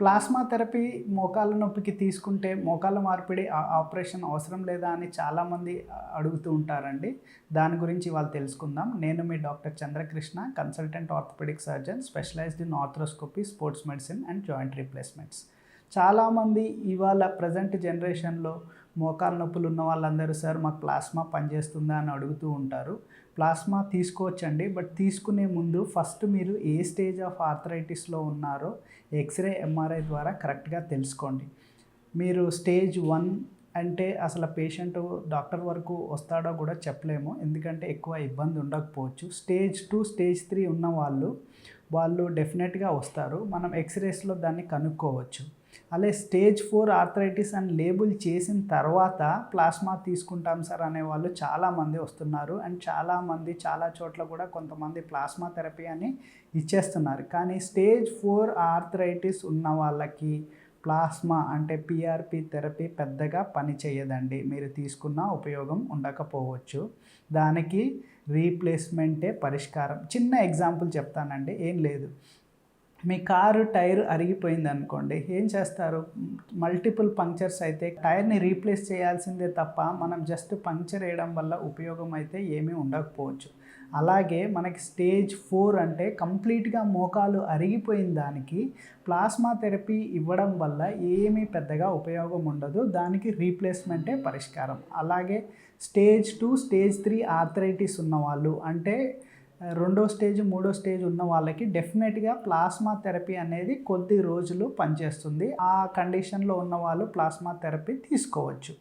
Plasma therapy మోకాళ్ళ నొప్పికి తీసుకుంటే మోకాళ్ళ మార్పిడి ఆపరేషన్ అవసరం లేదా అని చాలామంది అడుగుతూ ఉంటారండి. దాని గురించి వాళ్ళు తెలుసుకుందాం. నేను మీ doctor Chandrakrishna consultant orthopaedic surgeon specialised in arthroscopy sports medicine and joint replacements. చాలామంది ఇవాళ ప్రజెంట్ జనరేషన్లో మోకాలు నొప్పులు ఉన్న వాళ్ళందరూ సార్ మాకు ప్లాస్మా పనిచేస్తుందా? అని అడుగుతూ ఉంటారు. ప్లాస్మా తీసుకోవచ్చండి బట్ తీసుకునే ముందు ఫస్ట్ మీరు ఏ స్టేజ్ ఆఫ్ ఆర్థరైటిస్లో ఉన్నారో ఎక్స్రే ఎంఆర్ఐ ద్వారా కరెక్ట్గా తెలుసుకోండి. మీరు స్టేజ్ వన్ అంటే అసలు పేషెంట్ డాక్టర్ వరకు వస్తాడో కూడా చెప్పలేము ఎందుకంటే ఎక్కువ ఇబ్బంది ఉండకపోవచ్చు. స్టేజ్ టూ స్టేజ్ త్రీ ఉన్న వాళ్ళు వాళ్ళు డెఫినెట్గా వస్తారు. మనం ఎక్స్రేస్లో దాన్ని కనుక్కోవచ్చు. అలాగే స్టేజ్ ఫోర్ ఆర్థరైటిస్ అని లేబుల్ చేసిన తర్వాత ప్లాస్మా తీసుకుంటాం సార్ అనే వాళ్ళు చాలామంది వస్తున్నారు. అండ్ చాలామంది చాలా చోట్ల కూడా కొంతమంది ప్లాస్మా థెరపీ అని ఇచ్చేస్తున్నారు. కానీ స్టేజ్ ఫోర్ ఆర్థరైటిస్ ఉన్న వాళ్ళకి ప్లాస్మా అంటే పిఆర్పి థెరపీ పెద్దగా పని చేయదండి మీరు తీసుకున్న ఉపయోగం ఉండకపోవచ్చు. దానికి రీప్లేస్మెంటే పరిష్కారం. చిన్న ఎగ్జాంపుల్ చెప్తానండి. ఏం లేదు. మీ కారు టైర్ అరిగిపోయింది అనుకోండి ఏం చేస్తారు? మల్టిపుల్ పంక్చర్స్ అయితే టైర్ని రీప్లేస్ చేయాల్సిందే తప్ప మనం జస్ట్ పంక్చర్ వేయడం వల్ల ఉపయోగం అయితే ఏమీ ఉండకపోవచ్చు. అలాగే మనకి స్టేజ్ ఫోర్ అంటే కంప్లీట్గా మోకాలు అరిగిపోయిన దానికి ప్లాస్మా థెరపీ ఇవ్వడం వల్ల ఏమీ పెద్దగా ఉపయోగం ఉండదు. దానికి రీప్లేస్మెంటే పరిష్కారం. అలాగే stage two stage three arthritis ఉన్నవాళ్ళు అంటే రెండో స్టేజ్ మూడో స్టేజ్ ఉన్న వాళ్ళకి డెఫినెట్గా ప్లాస్మా థెరపీ అనేది కొద్ది రోజులు పనిచేస్తుంది. ఆ కండిషన్లో ఉన్న వాళ్ళు ప్లాస్మా థెరపీ తీసుకోవచ్చు.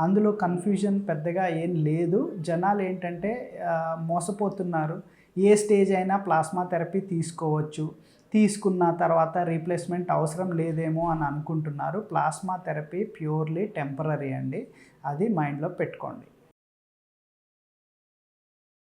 అందులో కన్ఫ్యూజన్ పెద్దగా ఏం లేదు. జనాలు ఏంటంటే మోసపోతున్నారు. ఏ స్టేజ్ అయినా ప్లాస్మా థెరపీ తీసుకోవచ్చు. తీసుకున్న తర్వాత రీప్లేస్మెంట్ అవసరం లేదేమో అని అనుకుంటున్నారు. ప్లాస్మా థెరపీ ప్యూర్లీ టెంపరీ అండి. అది మైండ్లో పెట్టుకోండి.